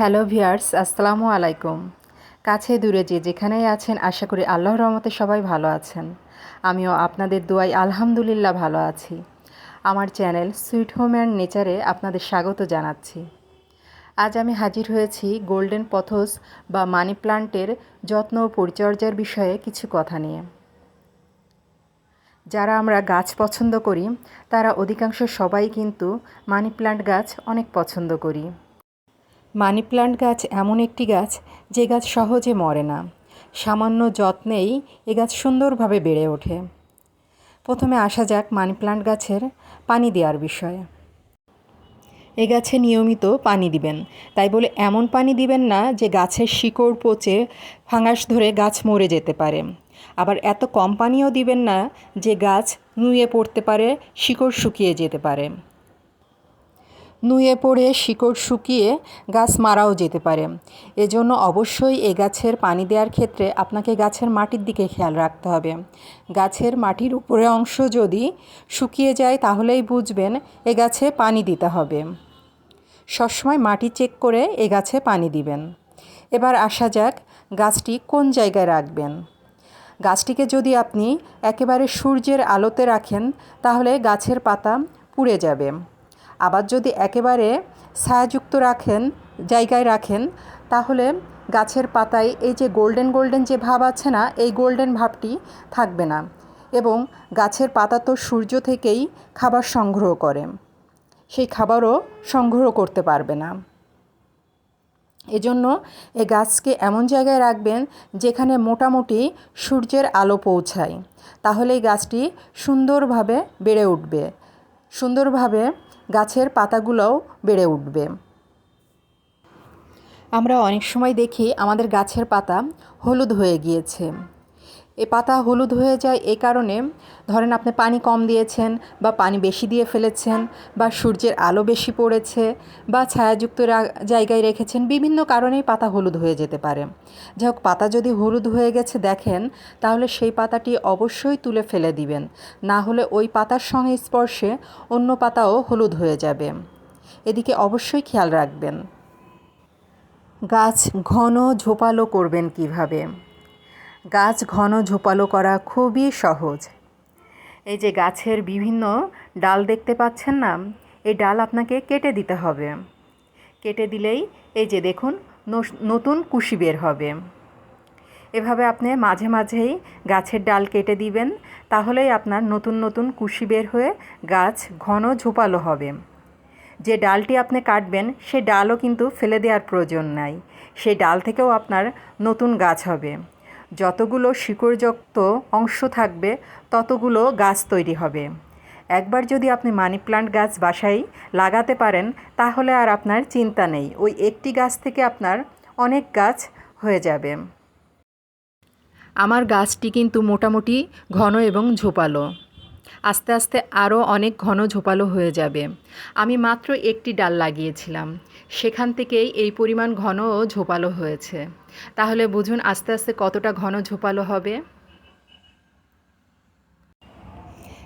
Hello viewers, আসসালামু আলাইকুম। কাছে দূরে যে যেখানেই আছেন, আশা করি আল্লাহর রহমতে সবাই ভালো আছেন। আমিও আপনাদের দোয়াই আলহামদুলিল্লাহ ভালো আছি। আমার চ্যানেল সুইট হোম অ্যান্ড নেচারে আপনাদের স্বাগত জানাচ্ছি। আজ আমি হাজির হয়েছি গোল্ডেন পথস বা মানি প্লান্টের যত্ন ও পরিচর্যার বিষয়ে কিছু কথা নিয়ে। যারা আমরা গাছ পছন্দ করি, তারা অধিকাংশ সবাই কিন্তু মানি প্লান্ট গাছ অনেক পছন্দ করি। মানি প্লান্ট গাছ এমন একটি গাছ যে গাছ সহজে মরে না। সামান্য যত্নেই এ গাছ সুন্দরভাবে বেড়ে ওঠে। প্রথমে আসা যাক মানি প্লান্ট গাছের পানি দেওয়ার বিষয়ে। এ গাছে নিয়মিত পানি দিবেন। তাই বলে এমন পানি দিবেন না যে গাছের শিকড় পচে ফাঙাস ধরে গাছ মরে যেতে পারে। আবার এত কম পানিও দিবেন না যে গাছ নুয়ে পড়তে পারে, শিকড় শুকিয়ে যেতে পারে। নুয়ে পড়ে শিকড় শুকিয়ে গাছ মারাও যেতে পারে। এজন্য অবশ্যই এ গাছের পানি দেওয়ার ক্ষেত্রে আপনাকে গাছের মাটির দিকে খেয়াল রাখতে হবে। গাছের মাটির উপরে অংশ যদি শুকিয়ে যায় তাহলেই বুঝবেন এ গাছে পানি দিতে হবে। সবসময় মাটি চেক করে এ গাছে পানি দিবেন। এবার আসা যাক গাছটি কোন জায়গায় রাখবেন। গাছটিকে যদি আপনি একেবারে সূর্যের আলোতে রাখেন তাহলে গাছের পাতা পুড়ে যাবে। আবার যদি একেবারে ছায়াযুক্ত রাখেন, জায়গায় রাখেন, তাহলে গাছের পাতায় এই যে গোল্ডেন গোল্ডেন যে ভাব আছে না, এই গোল্ডেন ভাবটি থাকবে না। এবং গাছের পাতা তো সূর্য থেকেই খাবার সংগ্রহ করে। সেই খাবারও সংগ্রহ করতে পারবে না। এজন্য এই গাছকে এমন জায়গায় রাখবেন যেখানে মোটামুটি সূর্যের আলো পৌঁছায়। তাহলে এই গাছটি সুন্দরভাবে বেড়ে উঠবে। সুন্দরভাবে গাছের পাতাগুলোও বেড়ে উঠবে। আমরা অনেক সময় দেখি আমাদের গাছের পাতা হলুদ হয়ে গিয়েছে। এ পাতা হলুদ হয়ে যায় এই কারণে, ধরেন আপনি পানি কম দিয়েছেন বা পানি বেশি দিয়ে ফেলেছেন বা সূর্যের আলো বেশি পড়েছে বা ছায়াযুক্ত জায়গায় রেখেছেন, বিভিন্ন কারণেই পাতা হলুদ হয়ে যেতে পারে। যাই হোক, পাতা যদি হলুদ হয়ে গেছে দেখেন, তাহলে সেই পাতাটি অবশ্যই তুলে ফেলে দিবেন। না হলে ওই পাতার সঙ্গে স্পর্শে অন্য পাতাও হলুদ হয়ে যাবে। এদিকে অবশ্যই খেয়াল রাখবেন। গাছ ঘন ঝোপালো করবেন কীভাবে? গাছ ঘন ঝোপালো করা খুবই সহজ। এই যে গাছের বিভিন্ন ডাল দেখতে পাচ্ছেন না, এই ডাল আপনাকে কেটে দিতে হবে। কেটে দিলেই এই যে দেখুন নতুন কুশি বের হবে। এভাবে আপনি মাঝে মাঝেই গাছের ডাল কেটে দিবেন, তাহলেই আপনার নতুন নতুন কুশি বের হয়ে গাছ ঘন ঝোপালো হবে। যে ডালটি আপনি কাটবেন, সে ডালও কিন্তু ফেলে দেওয়ার প্রয়োজন নাই। সেই ডাল থেকেও আপনার নতুন গাছ হবে। যতগুলো শিকড়যুক্ত অংশ থাকবে, ততগুলো গাছ তৈরি হবে। একবার যদি আপনি মানি প্লান্ট গাছ বাসায় লাগাতে পারেন, তাহলে আর আপনার চিন্তা নেই। ওই একটি গাছ থেকে আপনার অনেক গাছ হয়ে যাবে। আমার গাছটি কিন্তু মোটামুটি ঘন এবং ঝোপালো। আস্তে আস্তে আরও অনেক ঘন ঝোপালো হয়ে যাবে। আমি মাত্র একটি ডাল লাগিয়েছিলাম। সেখান থেকেই এই পরিমাণ ঘন ঝোপালো হয়েছে। তাহলে বুঝুন আস্তে আস্তে কতটা ঘন ঝোপালো হবে।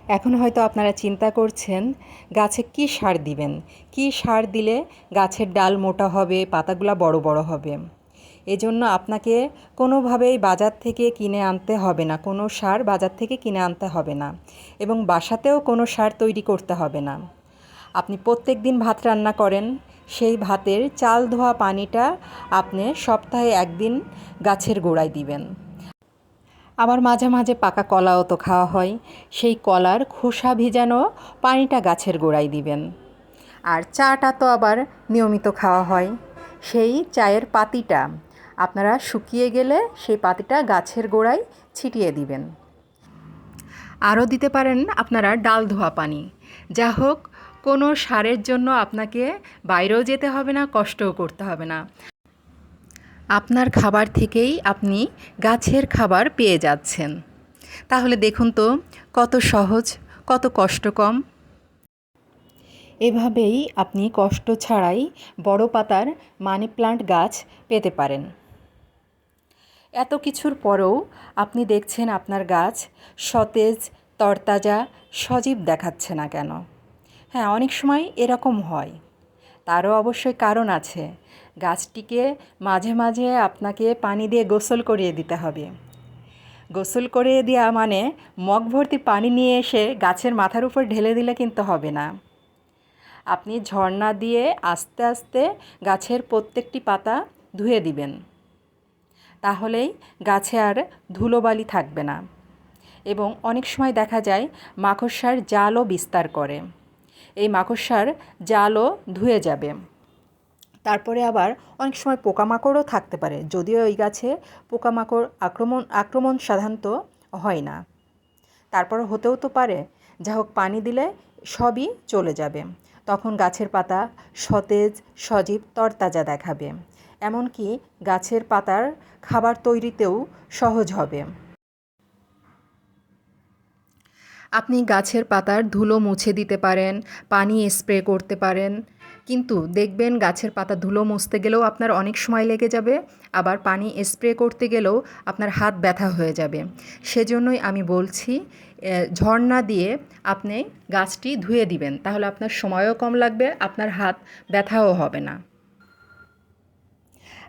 এখন হয়তো আপনারা চিন্তা করছেন, গাছে কি সার দিবেন? কি সার দিলে গাছের ডাল মোটা হবে, পাতাগুলা বড় বড় হবে? এজন্য আপনাকে কোনোভাবেই বাজার থেকে কিনে আনতে হবে না, কোনো সার বাজার থেকে কিনে আনতে হবে না এবং বাসাতেও কোনো সার তৈরি করতে হবে না। আপনি প্রত্যেক দিন ভাত রান্না করেন, সেই ভাতের চাল ধোয়া পানিটা আপনি সপ্তাহে একদিন গাছের গোড়ায় দিবেন। আবার মাঝে মাঝে পাকা কলাও তো খাওয়া হয়, সেই কলার খোসা ভিজানো পানিটা গাছের গোড়ায় দিবেন। আর চাটা তো আবার নিয়মিত খাওয়া হয়, সেই চায়ের পাতিটা আপনারা শুকিয়ে গেলে সেই পাতিটা গাছের গোড়ায় ছিটিয়ে দিবেন। আরও দিতে পারেন আপনারা ডাল ধোয়া পানি। যা হোক, কোনো সারের জন্য আপনাকে বাইরেও যেতে হবে না, কষ্টও করতে হবে না। আপনার খাবার থেকেই আপনি গাছের খাবার পেয়ে যাচ্ছেন। তাহলে দেখুন তো, কত সহজ, কত কষ্ট কম এভাবেই আপনি কষ্ট ছাড়াই বড় পাতার মানি প্লান্ট গাছ পেতে পারেন। এত কিছুর পরেও আপনি দেখছেন আপনার গাছ সতেজ, তরতাজা, সজীব দেখাচ্ছে না কেন? হ্যাঁ অনেক সময় এরকম হয়। তারও অবশ্যই কারণ আছে। গাছটিকে মাঝে মাঝে আপনাকে পানি দিয়ে গোসল করিয়ে দিতে হবে। গোসল করিয়ে দেওয়া মানে মগ ভর্তি পানি নিয়ে এসে গাছের মাথার উপর ঢেলে দিলে কিন্তু হবে না। আপনি ঝর্ণা দিয়ে আস্তে আস্তে গাছের প্রত্যেকটি পাতা ধুয়ে দিবেন। তাহলেই গাছে আর ধুলোবালি থাকবে না। এবং অনেক সময় দেখা যায় মাকড়সার জালও বিস্তার করে। এই মাকড়সার জালও ধুয়ে যাবে। তারপরে আবার অনেক সময় পোকামাকড়ও থাকতে পারে, যদিও এই গাছে পোকামাকড় আক্রমণ আক্রমণ সাধারণত হয় না। তারপর হতেও তো পারে, যা হোক পানি দিলে সবই চলে যাবে। তখন গাছের পাতা সতেজ, সজীব, তরতাজা দেখাবে। এমনকি গাছের পাতার খাবার তৈরিতেও সহজ হবে। আপনি গাছের পাতার ধুলো মুছে দিতে পারেন, পানি স্প্রে করতে পারেন, কিন্তু দেখবেন গাছের পাতা ধুলো মুছতে গেলেও আপনার অনেক সময় লেগে যাবে, আবার পানি স্প্রে করতে গেলেও আপনার হাত ব্যথা হয়ে যাবে। সেজন্যই আমি বলছি ঝর্ণা দিয়ে আপনি গাছটি ধুয়ে দিবেন, তাহলে আপনার সময়ও কম লাগবে, আপনার হাত ব্যথাও হবে না।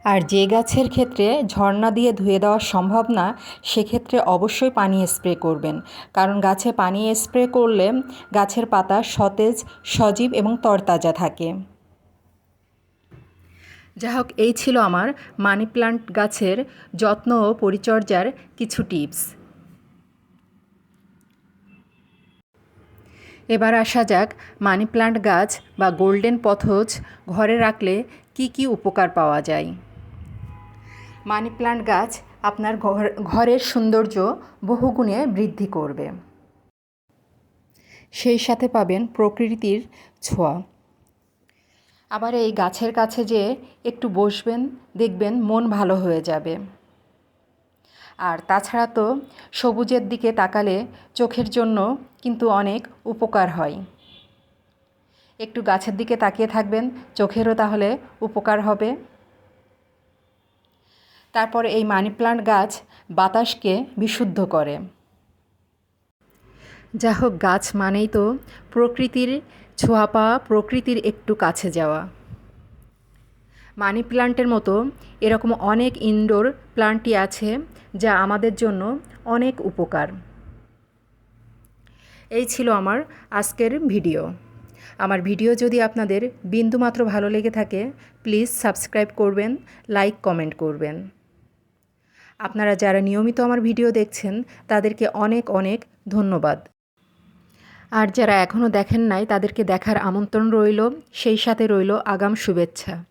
আর যে গাছের ক্ষেত্রে ঝর্ণা দিয়ে ধুয়ে দেওয়া সম্ভব না, সেক্ষেত্রে অবশ্যই পানি স্প্রে করবেন। কারণ গাছে পানি স্প্রে করলে গাছের পাতা সতেজ, সজীব এবং তরতাজা থাকে। যা হোক এই ছিল আমার মানি প্লান্ট গাছের যত্ন ও পরিচর্যার কিছু টিপস। এবার আসা যাক মানি প্লান্ট গাছ বা গোল্ডেন পথজ ঘরে রাখলে কি কি উপকার পাওয়া যায়। মানি প্লান্ট গাছ আপনার ঘর ঘরের সৌন্দর্য বহুগুণে বৃদ্ধি করবে। সেই সাথে পাবেন প্রকৃতির ছোঁয়া। আবার এই গাছের কাছে যে একটু বসবেন, দেখবেন মন ভালো হয়ে যাবে। আর তাছাড়া তো সবুজের দিকে তাকালে চোখের জন্য কিন্তু অনেক উপকার হয়। একটু গাছের দিকে তাকিয়ে থাকবেন, চোখেরও তাহলে উপকার হবে। তারপর এই মানি প্লান্ট গাছ বাতাসকে বিশুদ্ধ করে। যা হোক গাছ মানেই তো প্রকৃতির ছোঁয়া পাওয়া, প্রকৃতির একটু কাছে যাওয়া। মানি প্লান্টের মতো এরকম অনেক ইনডোর প্লান্টই আছে যা আমাদের জন্য অনেক উপকার। এই ছিল আমার আজকের ভিডিও। আমার ভিডিও যদি আপনাদের বিন্দুমাত্র ভালো লেগে থাকে প্লিজ সাবস্ক্রাইব করবেন লাইক কমেন্ট করবেন। আপনারা যারা নিয়মিত আমার ভিডিও দেখছেন, তাদেরকে অনেক অনেক ধন্যবাদ। আর যারা এখনও দেখেন নাই, তাদেরকে দেখার আমন্ত্রণ রইল, সেই সাথে রইল আগাম শুভেচ্ছা।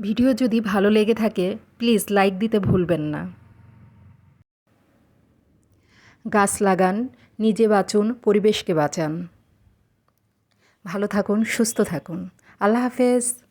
ভিডিও যদি ভালো লেগে থাকে, প্লিজ লাইক দিতে ভুলবেন না। গাছ লাগান, নিজে বাঁচুন, পরিবেশকে বাঁচান। ভালো থাকুন, সুস্থ থাকুন। আল্লাহ হাফেজ।